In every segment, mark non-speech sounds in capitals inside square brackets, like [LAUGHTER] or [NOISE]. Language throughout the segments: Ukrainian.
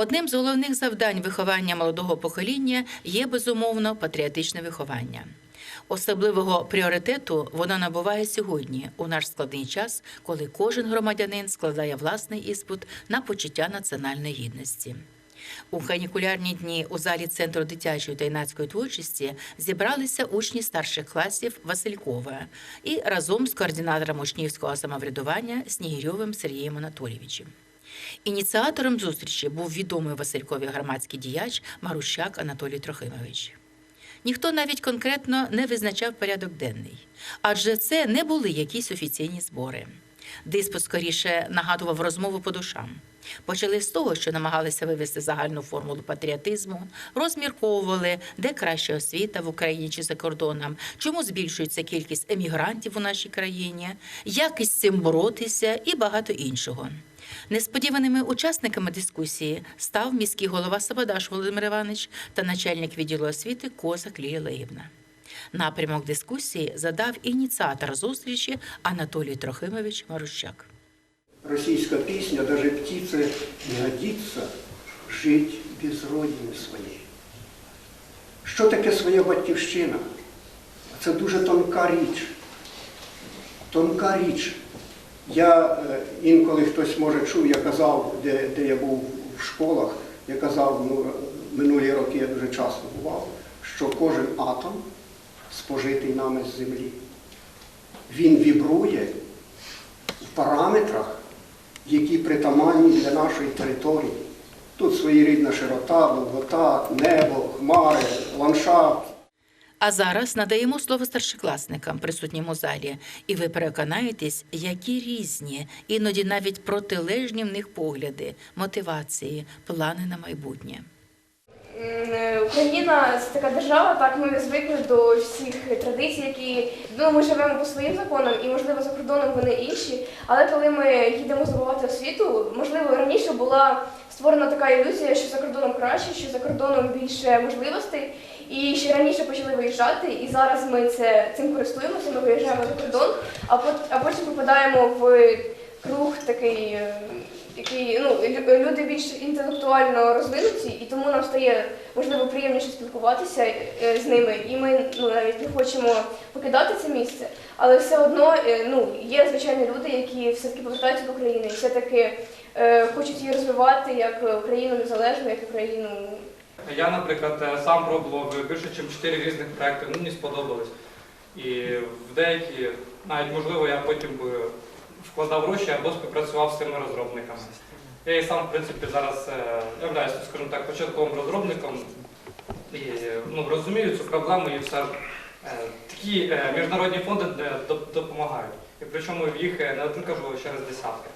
Одним з головних завдань виховання молодого покоління є безумовно патріотичне виховання. Особливого пріоритету воно набуває сьогодні, у наш складний час, коли кожен громадянин складає власний іспит на почуття національної гідності. У канікулярні дні у залі Центру дитячої та юнацької творчості зібралися учні старших класів Василькова і разом з координатором учнівського самоврядування Снігирьовим Сергієм Анатолійовичем. Ініціатором зустрічі був відомий Василькові громадський діяч Марущак Анатолій Трохимович. Ніхто навіть конкретно не визначав порядок денний, адже це не були якісь офіційні збори. Диспут скоріше нагадував розмову по душам. Почали з того, що намагалися вивести загальну формулу патріотизму, розмірковували, де краща освіта в Україні чи за кордоном, чому збільшується кількість емігрантів у нашій країні, як із цим боротися і багато іншого. Несподіваними учасниками дискусії став міський голова Сабадаш Володимир Іванович та начальник відділу освіти Козак Лілія Леївна. Напрямок дискусії задав ініціатор зустрічі Анатолій Трохимович Марущак. Российская песня, даже птице не годится жить без родини своєї. Що таке своя батьківщина? Це дуже тонка річ. Тонка річ. Я е, інколи хтось може чув, я казав, де, де я був в школах, я казав, ну, минулі роки я дуже часто бував, що кожен атом спожитий нами з землі. Він вібрує в параметрах, які притаманні для нашої території. Тут своєрідна широта, довгота, небо, хмари, ландшафт. А зараз надаємо слово старшокласникам, присутнім у залі, і ви переконаєтесь, які різні, іноді навіть протилежні в них погляди, мотивації, плани на майбутнє. Е, Україна це така держава, так ми звикли до всіх традицій, які ну, ми живемо по своїм законам, і можливо за кордоном вони інші. Але коли ми їдемо здобувати освіту, можливо, раніше була створена така ілюзія, що за кордоном краще, що за кордоном більше можливостей. І ще раніше почали виїжджати, і зараз ми це цим користуємося. Ми виїжджаємо за кордон, а пот- а потім попадаємо в круг такий. е, які ну, люди більш інтелектуально розвинуті, і тому нам стає можливо приємніше спілкуватися е, з ними. І ми ну, навіть не хочемо покидати це місце. Але все одно е, ну, є звичайні люди, які все-таки повертаються до України і все-таки е, хочуть її розвивати як Україну незалежну, як Україну. Я, наприклад, е, сам пробував більше, ніж 4 різних проекти, ну, мені сподобалось. І в деякі, навіть можливо, я потім би вкладав гроші або співпрацював з цими розробниками. Я і сам, в принципі, зараз е, являюся, скажімо так, початковим розробником і ну, розумію цю проблему і все е, такі міжнародні фонди допомагають. І причому їх не один кажу через десятки.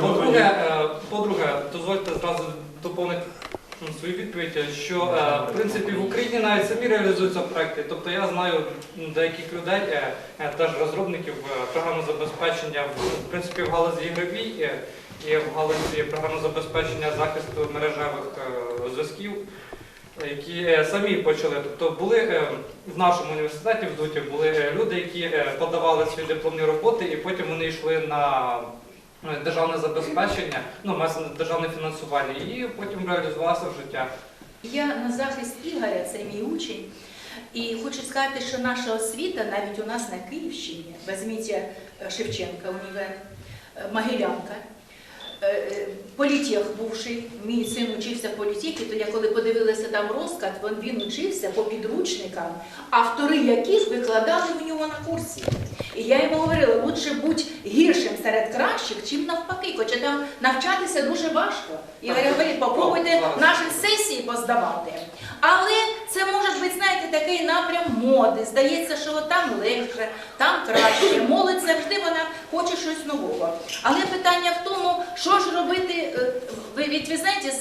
По-друге, по-друге, дозвольте зразу доповнити м, свою відповідь, що е, в принципі в Україні навіть самі реалізуються проекти. Тобто я знаю деяких людей, е, е, теж розробників програмного забезпечення в принципі в галузі ігровій і в галузі програмного забезпечення захисту мережевих зв'язків. Які самі почали, тобто були в нашому університеті в ДУТі були люди, які подавали свої дипломні роботи, і потім вони йшли на державне забезпечення, ну мається державне фінансування, і потім реалізувалося в життя. Я на захист Ігоря, це мій учень. І хочу сказати, що наша освіта навіть у нас на Київщині, візьміть е, Шевченка універ, Могилянка, е, політех бувший, мій син учився в політехі, то я коли подивилася там розклад, він, він учився по підручникам, автори яких викладали в нього на курсі. І я йому говорила, лучше будь гіршим серед кращих, чим навпаки, хоча там навчатися дуже важко. І говорить, попробуйте наші сесії поздавати. Але це може бути, знаєте, такий напрям моди. Здається, що там легше, там краще. Молодь завжди вона хоче щось нового. Але питання в тому, що ж робити. е, Ви, ви знаєте,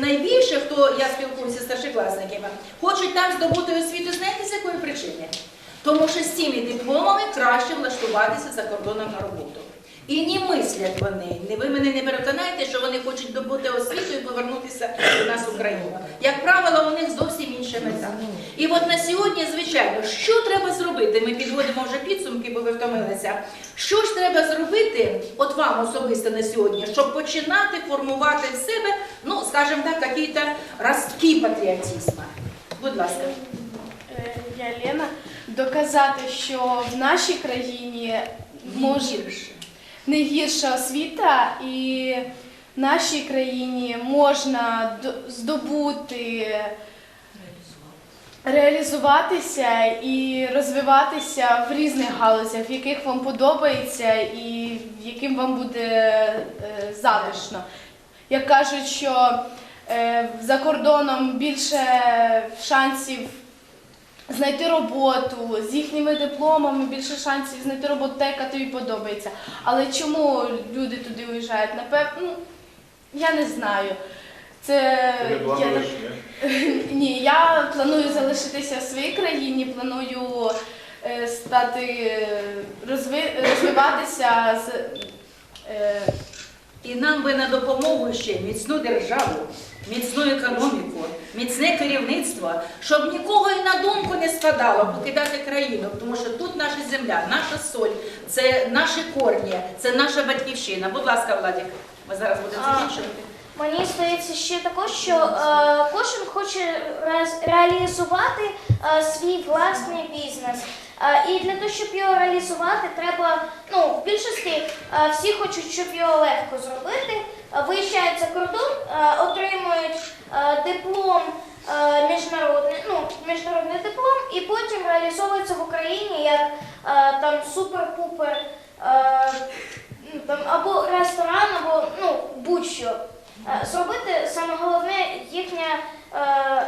найбільше, хто я спілкуюся з старшокласниками, хочуть там здобути освіту, знаєте, з якої причини? Тому що з цими дипломами краще влаштуватися за кордоном на роботу. І не мислять вони. Ви мене не переконаєте, що вони хочуть добути освіту і повернутися до нас в Україну. Як правило, у них зовсім інша мета. І от на сьогодні, звичайно, що треба зробити? Ми підводимо вже підсумки, бо ви втомилися. Що ж треба зробити, от вам особисто на сьогодні, щоб починати формувати в себе скажем так, какие-то ростки патриотизма. Будь ласка. Е, Я Лена. Доказати, що в нашій країні може не гірша освіта, і в нашій країні можна здобути, реалізуватися і розвиватися в різних галузях, в яких вам подобається і в яким вам буде е, затишно. Як кажуть, що е, за кордоном більше шансів знайти роботу з їхніми дипломами, більше шансів знайти роботу, та, яка тобі подобається. Але чому люди туди уїжджають? Напевно, ну, я не знаю. Це Ти не я плануєш, ні? [LAUGHS] ні, я планую залишитися в своїй країні, планую е, стати е, розви, розвиватися з. Е, І нам би на допомогу ще міцну державу, міцну економіку, міцне керівництво, щоб нікого і на думку не спадало покидати країну, тому що тут наша земля, наша соль, це наші корні, це наша батьківщина. Будь ласка, Владик, ми зараз будемо закінчувати. Мені здається ще також, що е, кожен хоче реалізувати е, свій власний бізнес. Е, і для того, щоб його реалізувати, треба, ну, в більшості е, всі хочуть, щоб його легко зробити. Виїжджають за кордон, е, отримують е, диплом е, міжнародний, ну, міжнародний диплом, і потім реалізовуються в Україні як там супер-пупер. Ну, або ресторан, або ну, будь-що. Зробити саме головне їхнє,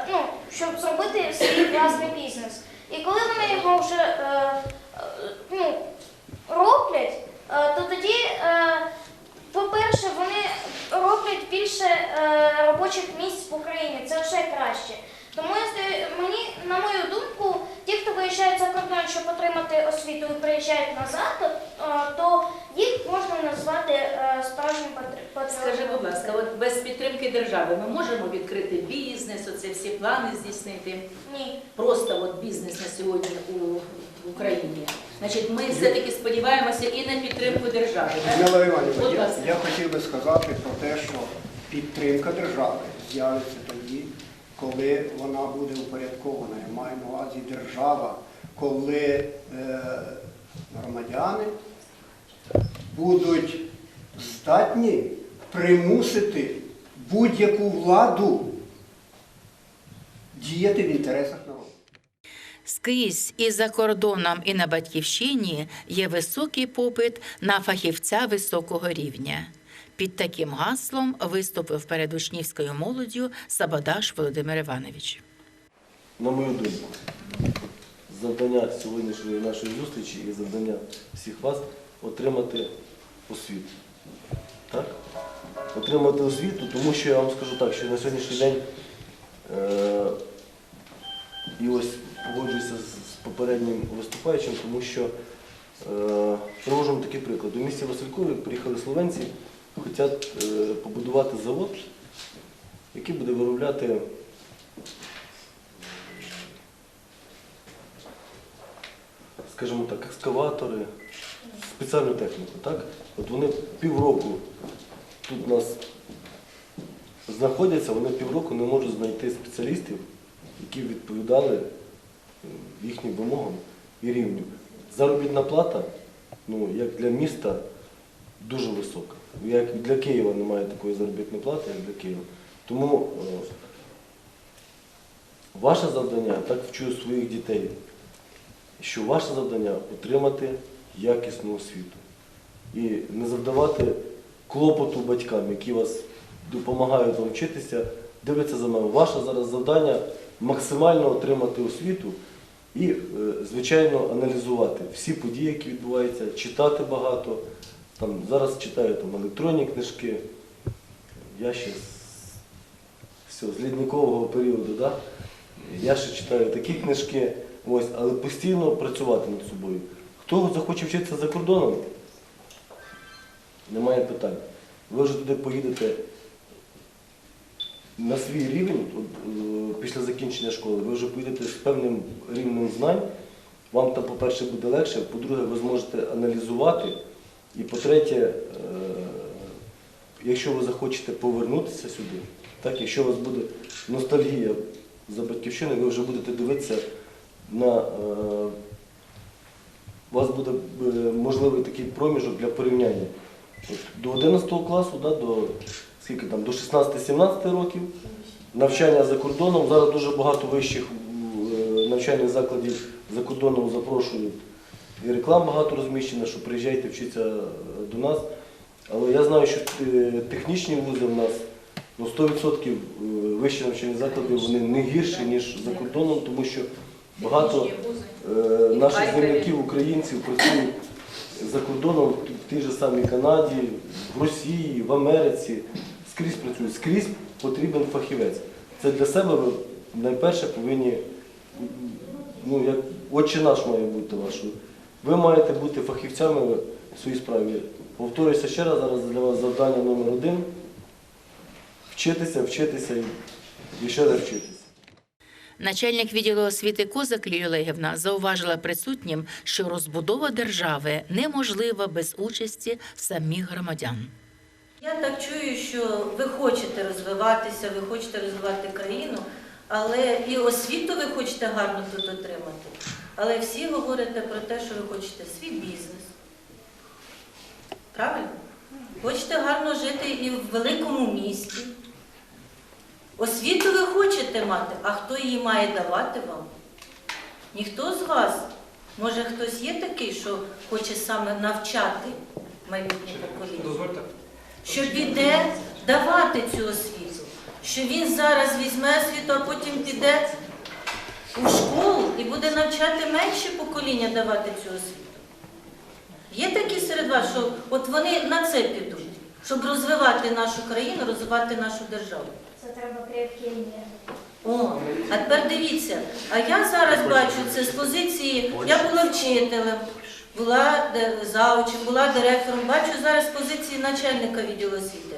ну, щоб зробити свій власний бізнес. І коли вони його вже ну, роблять, то тоді, е, по-перше, вони роблять більше е, робочих місць в Україні. Це вже краще. Тому мені, на мою думку, ті, хто виїжджають за кордон, щоб отримати освіту і приїжджають назад, то, е, їх можна назвати е, справжнім патріотом. Скажи, будь ласка, от без підтримки держави ми можемо відкрити бізнес, оце всі плани здійснити. Ні. Просто от бізнес на сьогодні у Україні. Значить, ми все-таки сподіваємося і на підтримку держави. так? Я, я хотів би сказати про те, що підтримка держави з'явиться тоді, коли вона буде упорядкована. Я маю на увазі держава, коли е, громадяни будуть здатні примусити будь-яку владу діяти в інтересах народу. Скрізь і за кордоном, і на батьківщині є високий попит на фахівця високого рівня. Під таким гаслом виступив перед учнівською молоддю Сабадаш Володимир Іванович. На мою думку, завдання сьогоднішньої нашої зустрічі і завдання всіх вас отримати освіту. Так? Отримати освіту, тому що я вам скажу так, що на сьогоднішній день е- і ось погоджуюся з, з попереднім виступаючим, тому що е- привожу вам такий приклад. У місті Василькові приїхали словенці, хочуть е- побудувати завод, який буде виробляти скажімо так, екскаватори, спеціальну техніку. Так? От вони півроку тут у нас знаходяться, вони півроку не можуть знайти спеціалістів, які відповідали е, їхнім вимогам і рівню. Заробітна плата, ну, як для міста, дуже висока. Як для Києва немає такої заробітної плати, як для Києва. Тому е, ваше завдання, так вчую своїх дітей, що ваше завдання отримати якісну освіту і не завдавати клопоту батькам, які вас допомагають вам вчитися, дивляться за мною. Ваше зараз завдання максимально отримати освіту і, е, звичайно, аналізувати всі події, які відбуваються, читати багато. Там, зараз читаю там, електронні книжки. Я ще з, з лідникового періоду. Да? Я ще читаю такі книжки, ось, але постійно працювати над собою. Хто захоче вчитися за кордоном, немає питань. Ви вже туди поїдете на свій рівень, е, після закінчення школи, ви вже поїдете з певним рівнем знань. Вам там, по-перше, буде легше, по-друге, ви зможете аналізувати. І по-третє, е, якщо ви захочете повернутися сюди, Так, якщо у вас буде ностальгія за батьківщиною, ви вже будете дивитися на. Е, у вас буде е, можливий такий проміжок для порівняння. До 11 класу, да, до, до 16-17 років навчання за кордоном. Зараз дуже багато вищих навчальних закладів за кордоном запрошують. І реклам багато розміщено, що приїжджайте, вчіться е, до нас. Але я знаю, що е, технічні вузи в нас ну, 100% е, вищі навчальні заклади вони не гірші, ніж за кордоном, тому що багато наших земляків, українців працюють за кордоном в тій же самій Канаді, в Росії, в Америці. Скрізь працюють, скрізь потрібен фахівець. Це для себе ви найперше повинні, ну як отче наш має бути ваш. Ви маєте бути фахівцями в своїй справі. Повторюся ще раз, зараз для вас завдання номер один. Вчитися, вчитися і- ще раз вчитися. Начальник відділу освіти Козак Олегівна зауважила присутнім, що розбудова держави неможлива без участі самих громадян. Я так чую, що ви хочете розвиватися, ви хочете розвивати країну, але і освіту ви хочете гарно тут отримати. Але всі говорите про те, що ви хочете свій бізнес. Правильно? Хочете гарно жити і в великому місті. Освіту ви хочете мати, а хто її має давати вам? Ніхто з вас. Може хтось є такий, що хоче саме навчати майбутнє покоління? Що піде давати цю освіту, що він зараз візьме освіту, а потім піде у школу і буде навчати менше покоління давати цю освіту. Є такі серед вас, що от вони на це підуть, щоб розвивати нашу країну, розвивати нашу державу. Це треба крепкі. О, а тепер дивіться, а я зараз бачу це з позиції, я була вчителем, була заучем, була директором, бачу зараз з позиції начальника відділу освіти.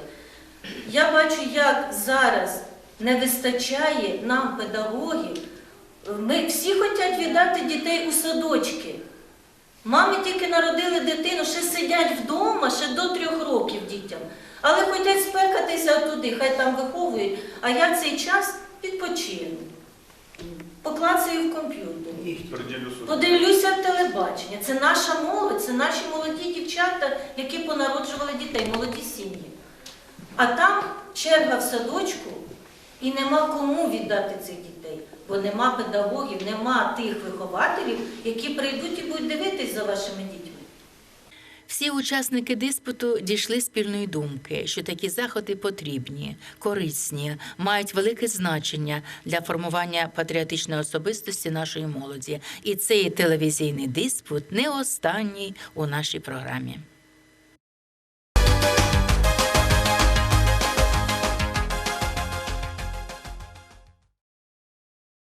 Я бачу, як зараз не вистачає нам педагогів. Ми всі хочуть віддати дітей у садочки. Мами тільки народили дитину, ще сидять вдома, ще до трьох років дітям. Але хочуть спекатися туди, хай там виховують, а я цей час відпочину. Поклацаю в комп'ютері. Подивлюся в телебачення. Це наша молодь, це наші молоді дівчата, які понароджували дітей, молоді сім'ї. А там черга в садочку і нема кому віддати цих дітей, бо нема педагогів, нема тих вихователів, які прийдуть і будуть дивитись за вашими дітьми. Всі учасники диспуту дійшли спільної думки, що такі заходи потрібні, корисні, мають велике значення для формування патріотичної особистості нашої молоді. І цей телевізійний диспут не останній у нашій програмі.